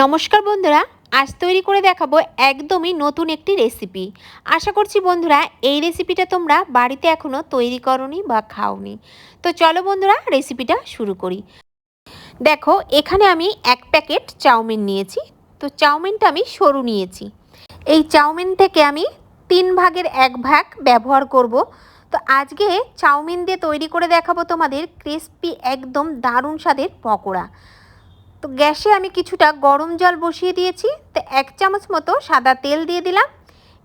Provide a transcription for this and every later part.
নমস্কার বন্ধুরা, আজ তৈরি করে দেখাবো একদমই নতুন একটি রেসিপি আশা করছি বন্ধুরা, এই রেসিপিটা তোমরা বাড়িতে এখনও তৈরি করনি বা খাওনি। তো চলো বন্ধুরা রেসিপিটা শুরু করি। দেখো, এখানে আমি এক প্যাকেট চাউমিন নিয়েছি। তো চাউমিনটা আমি সরু নিয়েছি। এই চাউমিন থেকে আমি তিন ভাগের এক ভাগ ব্যবহার করব। তো আজকে চাউমিন দিয়ে তৈরি করে দেখাবো তোমাদের ক্রিস্পি একদম দারুণ স্বাদের পকোড়া। তো গ্যাসে আমি কিছুটা গরম জল বসিয়ে দিয়েছি, তো এক চামচ মতো সাদা তেল দিয়ে দিলাম।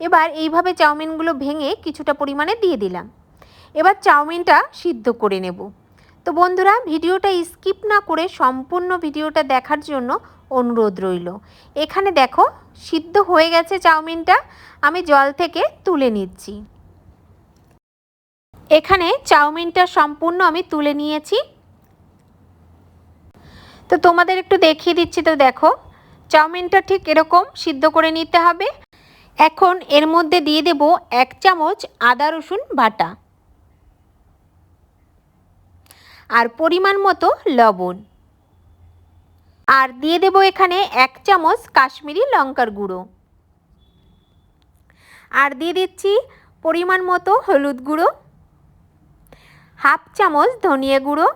এবার এইভাবে চাউমিনগুলো ভেঙে কিছুটা পরিমাণে দিয়ে দিলাম। এবার চাউমিনটা সিদ্ধ করে নেব। তো বন্ধুরা, ভিডিওটা স্কিপ না করে সম্পূর্ণ ভিডিওটা দেখার জন্য অনুরোধ রইল। এখানে দেখো, সিদ্ধ হয়ে গেছে চাউমিনটা। আমি জল থেকে তুলে নিচ্ছি। এখানে চাউমিনটা সম্পূর্ণ আমি তুলে নিয়েছি। তো তোমাদের একটু দেখিয়ে দিচ্ছি তো দেখো। চাউমিনটা ঠিক এরকম সিদ্ধ করে নিতে হবে। এখন এর মধ্যে দিয়ে দেব এক চামচ আদা রসুন বাটা। আর পরিমাণ মতো লবণ। আর দিয়ে দেব এখানে এক চামচ কাশ্মীরি লঙ্কার গুঁড়ো। আর দিয়ে দিচ্ছি পরিমাণ মতো হলুদ গুঁড়ো। হাফ চামচ ধনিয়া গুঁড়ো।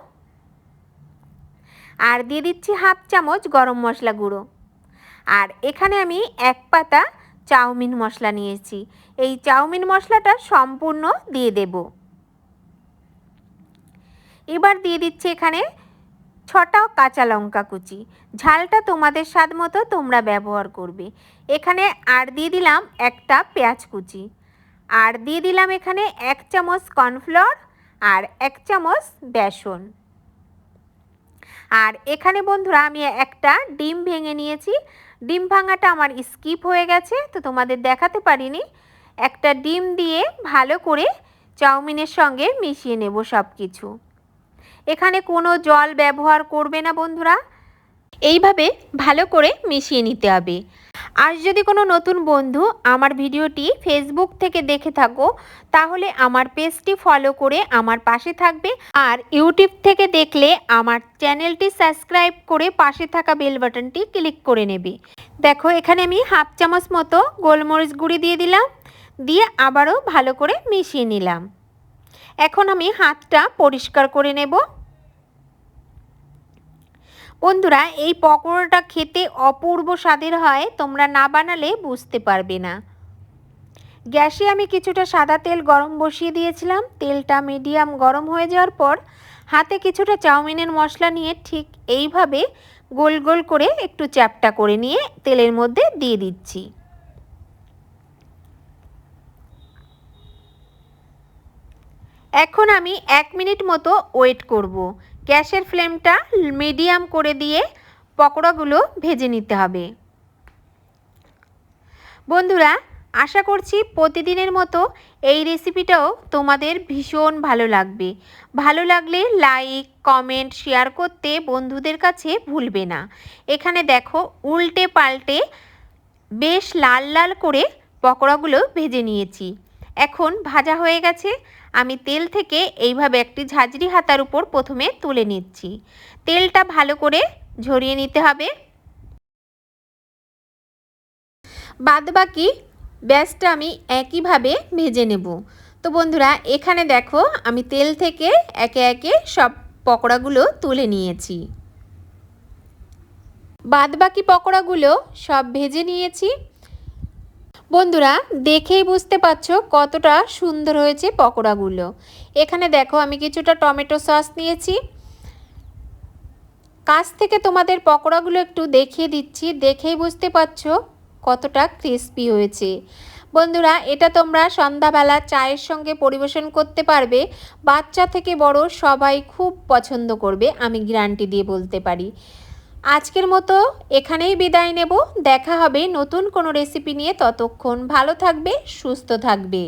আর দিয়ে দিচ্ছি হাফ চামচ গরম মশলা গুঁড়ো। আর এখানে আমি এক পাতা চাউমিন মশলা নিয়েছি। এই চাউমিন মশলাটা সম্পূর্ণ দিয়ে দেব। এবার দিয়ে দিচ্ছি এখানে ছটা কাঁচা লঙ্কা কুচি। ঝালটা তোমাদের স্বাদ মতো তোমরা ব্যবহার করবে। এখানে আর দিয়ে দিলাম একটা পেঁয়াজ কুচি। আর দিয়ে দিলাম এখানে এক চামচ কর্নফ্লাওয়ার আর এক চামচ বেসন। আর এখানে বন্ধুরা আমি একটা ডিম ভেঙে নিয়েছি। ডিম ভাঙাটা আমার স্কিপ হয়ে গেছে, তো তোমাদের দেখাতে পারিনি। একটা ডিম দিয়ে ভালো করে চাউমিনের সঙ্গে মিশিয়ে নেব সব কিছু এখানে কোনো জল ব্যবহার করবে না বন্ধুরা। এইভাবে ভালো করে মিশিয়ে নিতে হবে। আর যদি কোনো নতুন বন্ধু আমার ভিডিওটি ফেসবুক থেকে দেখে থাকো, তাহলে আমার পেজটি ফলো করে আমার পাশে থাকবে। আর ইউটিউব থেকে দেখলে আমার চ্যানেলটি সাবস্ক্রাইব করে পাশে থাকা বেল বাটনটি ক্লিক করে নেবে। দেখো, এখানে আমি হাফ চামচ মতো গোলমরিচ গুঁড়ি দিয়ে দিলাম, দিয়ে আবারও ভালো করে মিশিয়ে নিলাম। এখন আমি হাতটা পরিষ্কার করে নেব। বন্ধুরা, এই পকোড়াটা খেতে অপূর্ব স্বাদের হয়, তোমরা না বানালে বুঝতে পারবে না। গ্যাসে আমি কিছুটা সাদা তেল গরম বসিয়ে দিয়েছিলাম। তেলটা মিডিয়াম গরম হয়ে যাওয়ার পর, হাতে কিছুটা চাউমিনের মশলা নিয়ে ঠিক এইভাবে গোল গোল করে একটু চ্যাপটা করে নিয়ে তেলের মধ্যে দিয়ে দিচ্ছি। এখন আমি এক মিনিট মতো ওয়েট করব। গ্যাসের ফ্লেমটা মিডিয়াম করে দিয়ে পকোড়াগুলো ভেজে নিতে হবে। বন্ধুরা, আশা করছি প্রতিদিনের মতো এই রেসিপিটাও তোমাদের ভীষণ ভালো লাগবে। ভালো লাগলে লাইক, কমেন্ট, শেয়ার করতে বন্ধুদের কাছে ভুলবে না। এখানে দেখো উল্টে পাল্টে বেশ লাল লাল করে পকোড়াগুলো ভেজে নিয়েছি। এখন ভাজা হয়ে গেছে। আমি তেল থেকে এইভাবে একটি ঝাঁঝরি হাতার উপর প্রথমে তুলে নিচ্ছি। তেলটা ভালো করে ঝরিয়ে নিতে হবে। বাদবাকি ব্যাসটা আমি একইভাবে ভেজে নেব। তো বন্ধুরা, এখানে দেখো আমি তেল থেকে একে একে সব পকোড়াগুলো তুলে নিয়েছি। বাদবাকি পকোড়াগুলো সব ভেজে নিয়েছি। বন্ধুরা, দেখেই বুঝতে পারছ কতটা সুন্দর হয়েছে পকোড়াগুলো। এখানে দেখো, আমি কিছুটা টমেটো সস নিয়েছি। কাছ থেকে তোমাদের পকোড়াগুলো একটু দেখিয়ে দিচ্ছি, দেখেই বুঝতে পারছ কতটা ক্রিস্পি হয়েছে। বন্ধুরা, এটা তোমরা সন্ধ্যাবেলা চায়ের সঙ্গে পরিবেশন করতে পারবে। বাচ্চা থেকে বড় সবাই খুব পছন্দ করবে, আমি গ্যারান্টি দিয়ে বলতে পারি। আজকের মতো এখানেই বিদায় নেব। দেখা হবে নতুন কোনো রেসিপি নিয়ে ততক্ষণ ভালো থাকবে, সুস্থ থাকবে।